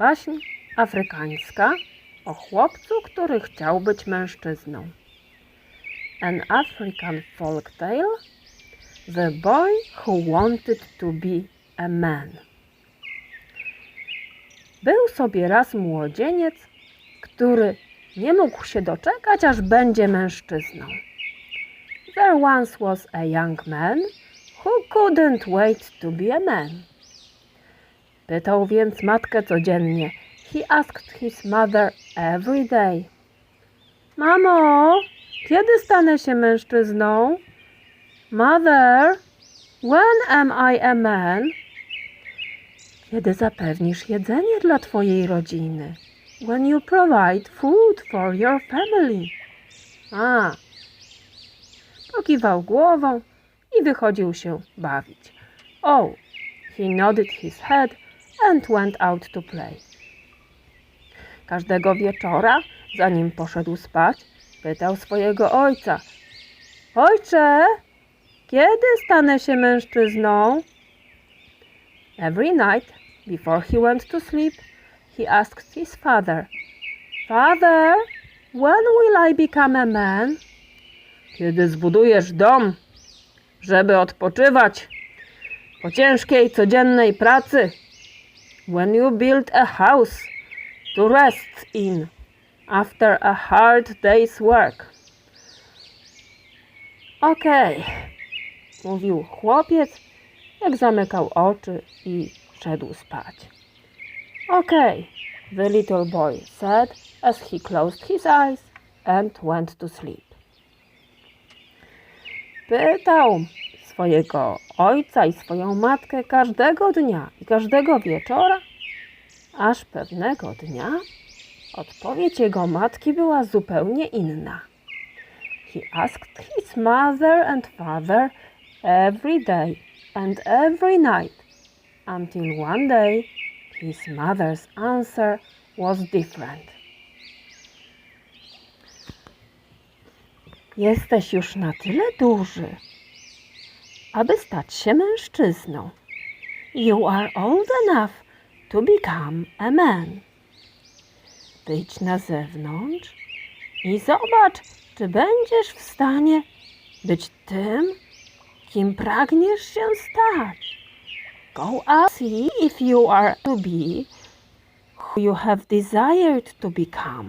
Baśń afrykańska o chłopcu, który chciał być mężczyzną. An African folk tale The boy who wanted to be a man. Był sobie raz młodzieniec, który nie mógł się doczekać, aż będzie mężczyzną. There once was a young man who couldn't wait to be a man. Pytał więc matkę codziennie. He asked his mother every day. Mamo, kiedy stanę się mężczyzną? Mother, when am I a man? Kiedy zapewnisz jedzenie dla twojej rodziny? When you provide food for your family. A. Pokiwał głową i wychodził się bawić. Oh, he nodded his head and went out to play. Każdego wieczora, zanim poszedł spać, pytał swojego ojca: Ojcze, kiedy stanę się mężczyzną? Every night, before he went to sleep, he asked his father, Father, when will I become a man? Kiedy zbudujesz dom, żeby odpoczywać po ciężkiej codziennej pracy. When you build a house to rest in after a hard day's work. Okej, mówił chłopiec, jak zamykał oczy i szedł spać. Okej, the little boy said as he closed his eyes and went to sleep. Pytał swojego ojca i swoją matkę każdego dnia i każdego wieczora, aż pewnego dnia odpowiedź jego matki była zupełnie inna. He asked his mother and father every day and every night until one day his mother's answer was different. Jesteś już na tyle duży, aby stać się mężczyzną. You are old enough to become a man. Wyjdź na zewnątrz i zobacz, czy będziesz w stanie być tym, kim pragniesz się stać. Go out, see if you are to be who you have desired to become.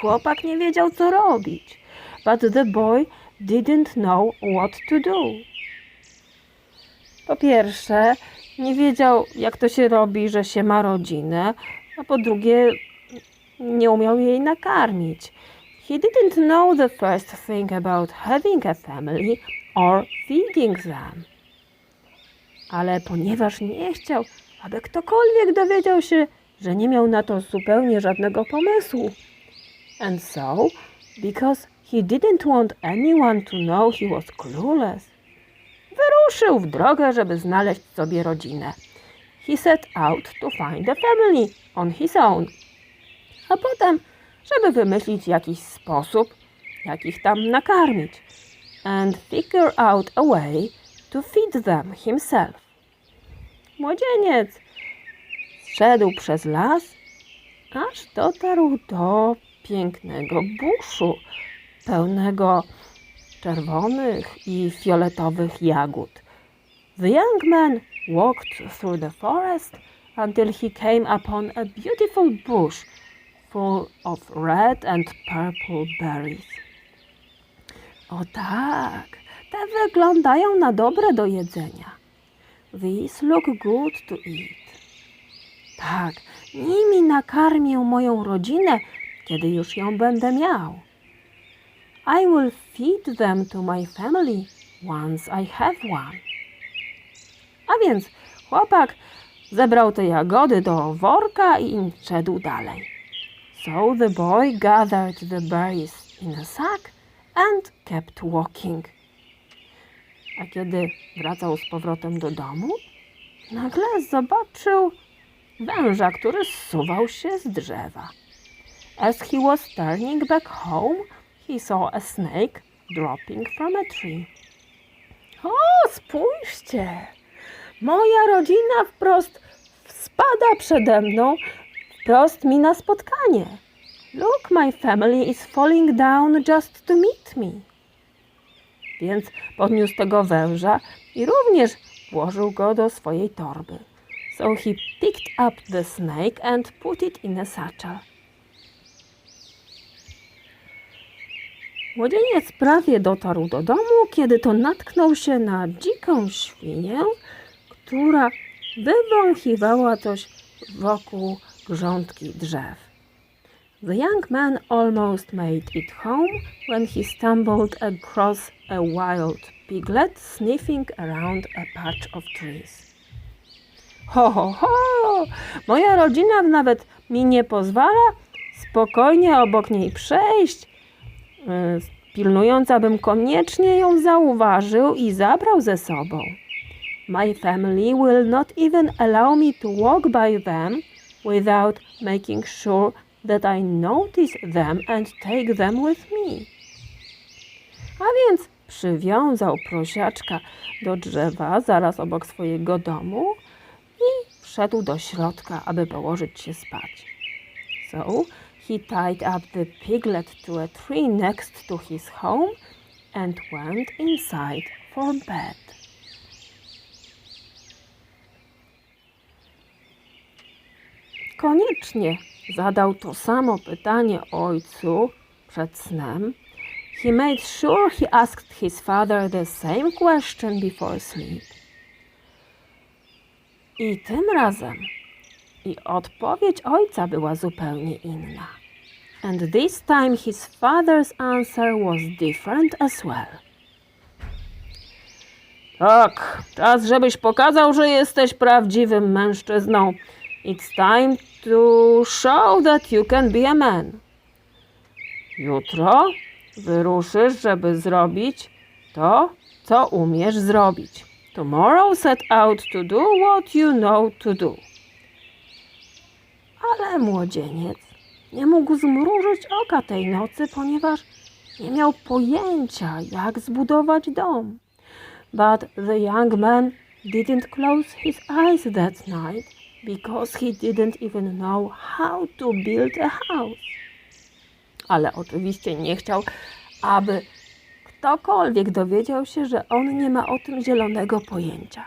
Chłopak nie wiedział, co robić, but the boy didn't know what to do. Po pierwsze, nie wiedział, jak to się robi, że się ma rodzinę, a po drugie, nie umiał jej nakarmić. He didn't know the first thing about having a family or feeding them. Ale ponieważ nie chciał, aby ktokolwiek dowiedział się, że nie miał na to zupełnie żadnego pomysłu. And so, because he didn't want anyone to know he was clueless, wyruszył w drogę, żeby znaleźć sobie rodzinę. He set out to find a family on his own. A potem, żeby wymyślić jakiś sposób, jak ich tam nakarmić. And figure out a way to feed them himself. Młodzieniec szedł przez las, aż dotarł do pięknego buszu, pełnego czerwonych i fioletowych jagód. The young man walked through the forest until he came upon a beautiful bush full of red and purple berries. O tak, te wyglądają na dobre do jedzenia. These look good to eat. Tak, nimi nakarmię moją rodzinę, kiedy już ją będę miał. I will feed them to my family once I have one. A więc chłopak zebrał te jagody do worka i szedł dalej. So the boy gathered the berries in a sack and kept walking. A kiedy wracał z powrotem do domu, nagle zobaczył węża, który zsuwał się z drzewa. As he was turning back home, he saw a snake dropping from a tree. O, spójrzcie! Moja rodzina wprost spada przede mną wprost mi na spotkanie. Look, my family is falling down just to meet me. Więc podniósł tego węża i również włożył go do swojej torby. So he picked up the snake and put it in a satchel. Młodzieniec prawie dotarł do domu, kiedy to natknął się na dziką świnię, która wywąchiwała coś wokół grządki drzew. The young man almost made it home when he stumbled across a wild piglet sniffing around a patch of trees. Ho, ho, ho! Moja rodzina nawet mi nie pozwala spokojnie obok niej przejść, pilnując, abym koniecznie ją zauważył i zabrał ze sobą. My family will not even allow me to walk by them without making sure that I notice them and take them with me. A więc przywiązał prosiaczka do drzewa zaraz obok swojego domu i wszedł do środka, aby położyć się spać. So he tied up the piglet to a tree next to his home and went inside for bed. Koniecznie zadał to samo pytanie ojcu przed snem. He made sure he asked his father the same question before sleep. I tym razem i odpowiedź ojca była zupełnie inna. And this time his father's answer was different as well. Tak, czas, żebyś pokazał, że jesteś prawdziwym mężczyzną. It's time to show that you can be a man. Jutro wyruszysz, żeby zrobić to, co umiesz zrobić. Tomorrow set out to do what you know to do. Ale młodzieniec nie mógł zmrużyć oka tej nocy, ponieważ nie miał pojęcia, jak zbudować dom. But the young man didn't close his eyes that night because he didn't even know how to build a house. Ale oczywiście nie chciał, aby ktokolwiek dowiedział się, że on nie ma o tym zielonego pojęcia.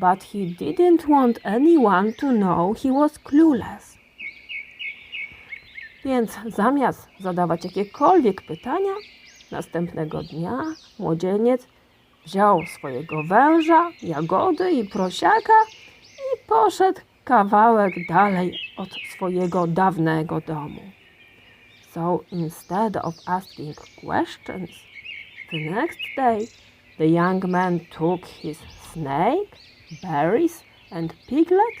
But he didn't want anyone to know he was clueless. Więc zamiast zadawać jakiekolwiek pytania, następnego dnia młodzieniec wziął swojego węża, jagody i prosiaka i poszedł kawałek dalej od swojego dawnego domu. So instead of asking questions, the next day the young man took his snake, berries, and piglet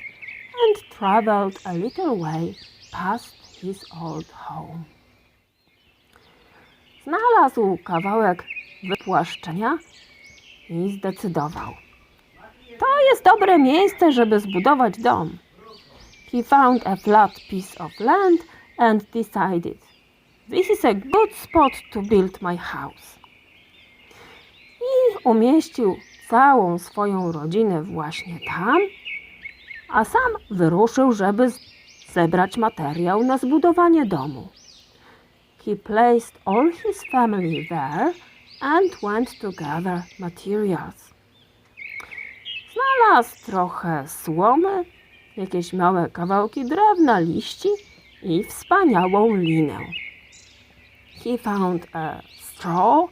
and traveled a little way past his old home. Znalazł kawałek wypłaszczenia i zdecydował. To jest dobre miejsce, żeby zbudować dom. He found a flat piece of land and decided, this is a good spot to build my house. I umieścił całą swoją rodzinę właśnie tam, a sam wyruszył, żeby zebrać materiał na zbudowanie domu. He placed all his family there and went to gather materials. Znalazł trochę słomy, jakieś małe kawałki drewna, liści i wspaniałą linę. He found a straw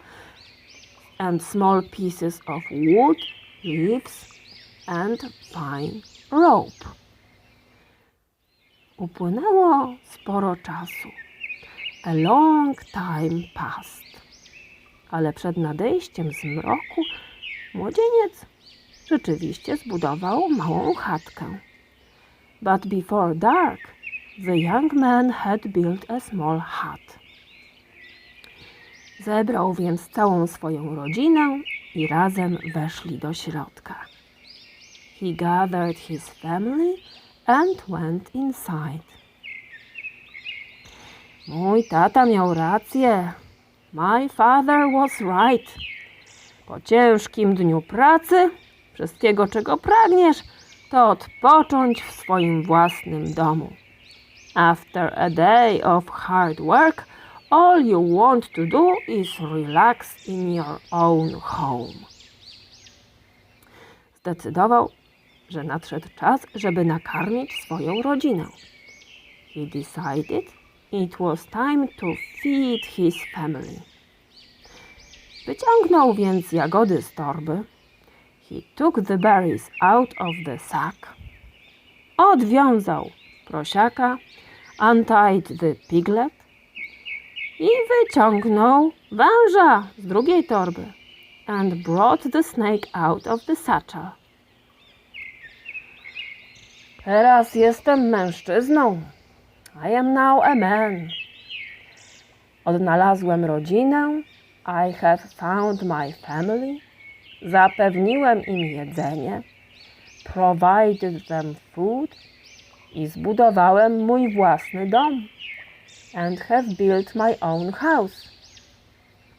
and small pieces of wood, leaves and fine rope. Upłynęło sporo czasu. A long time passed. Ale przed nadejściem zmroku młodzieniec rzeczywiście zbudował małą chatkę. But before dark, the young man had built a small hut. Zebrał więc całą swoją rodzinę i razem weszli do środka. He gathered his family and went inside. Mój tata miał rację. My father was right. Po ciężkim dniu pracy, wszystkiego czego pragniesz, to odpocząć w swoim własnym domu. After a day of hard work, all you want to do is relax in your own home. Zdecydował, że nadszedł czas, żeby nakarmić swoją rodzinę. He decided it was time to feed his family. Wyciągnął więc jagody z torby. He took the berries out of the sack. Odwiązał prosiaka, untied the piglet i wyciągnął węża z drugiej torby and brought the snake out of the satchel. Teraz jestem mężczyzną. I am now a man. Odnalazłem rodzinę. I have found my family. Zapewniłem im jedzenie. Provided them food. I zbudowałem mój własny dom. And have built my own house.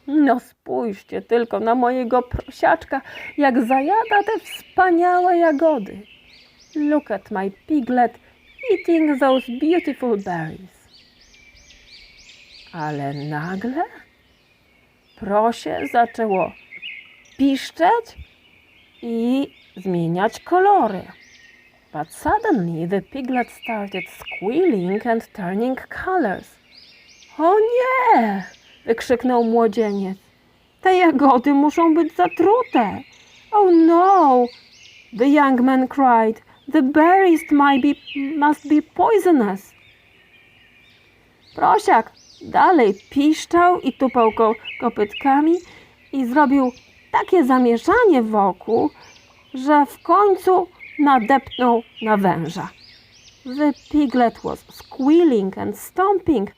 No spójrzcie tylko na mojego prosiaczka, jak zajada te wspaniałe jagody. Look at my piglet eating those beautiful berries. Ale nagle prosie zaczęło piszczeć i zmieniać kolory. But suddenly the piglet started squealing and turning colors. O nie! wykrzyknął młodzieniec. Te jagody muszą być zatrute. Oh no! The young man cried. The berries might be, must be poisonous. Prosiak dalej piszczał i tupał ko kopytkami i zrobił takie zamieszanie wokół, że w końcu nadepnął na węża. The piglet was squealing and stomping,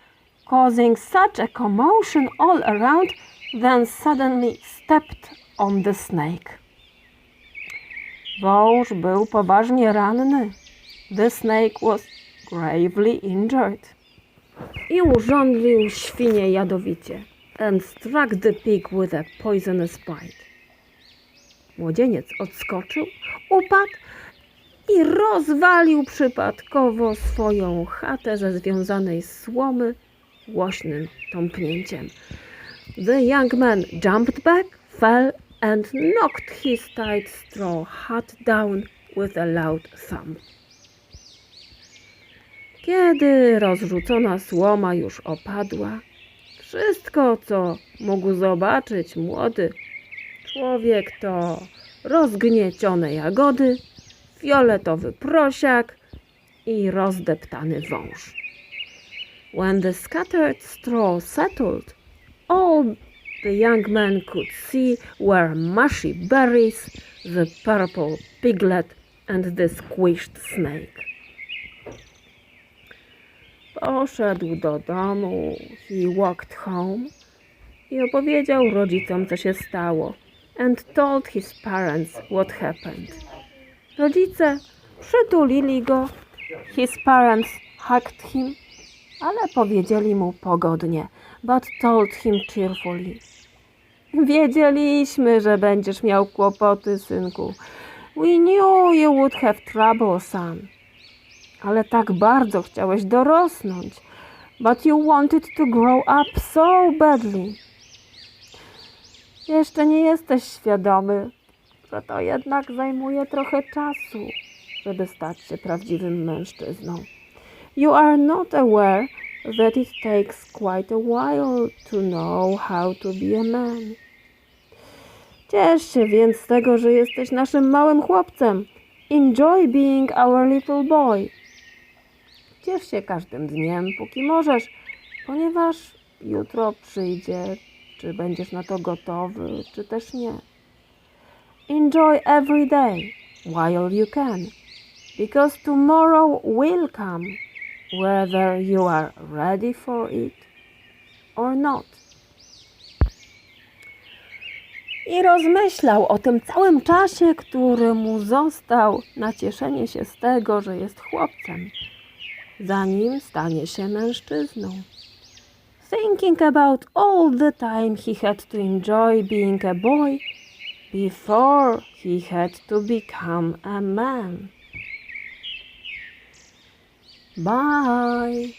causing such a commotion all around, then suddenly stepped on the snake. Wąż był poważnie ranny. The snake was gravely injured. I urządlił świnię jadowicie and struck the pig with a poisonous bite. Młodzieniec odskoczył, upadł i rozwalił przypadkowo swoją chatę ze związanej słomy głośnym tąpnięciem. The young man jumped back, fell and knocked his tight straw hat down with a loud thump. Kiedy rozrzucona słoma już opadła, wszystko, co mógł zobaczyć młody człowiek, to rozgniecione jagody, fioletowy prosiak i rozdeptany wąż. When the scattered straw settled, all the young man could see were mushy berries, the purple piglet, and the squished snake. Poszedł do domu, he walked home i opowiedział rodzicom, co się stało, and told his parents what happened. Rodzice przytulili go, his parents hugged him, ale powiedzieli mu pogodnie, but told him cheerfully. Wiedzieliśmy, że będziesz miał kłopoty, synku. We knew you would have trouble, son. Ale tak bardzo chciałeś dorosnąć. But you wanted to grow up so badly. Jeszcze nie jesteś świadomy, że to jednak zajmuje trochę czasu, żeby stać się prawdziwym mężczyzną. You are not aware that it takes quite a while to know how to be a man. Ciesz się więc z tego, że jesteś naszym małym chłopcem. Enjoy being our little boy. Ciesz się każdym dniem, póki możesz, ponieważ jutro przyjdzie, czy będziesz na to gotowy, czy też nie. Enjoy every day while you can, because tomorrow will come, whether you are ready for it or not. I rozmyślał o tym całym czasie, który mu został na cieszenie się z tego, że jest chłopcem, zanim stanie się mężczyzną. Thinking about all the time he had to enjoy being a boy before he had to become a man. Bye!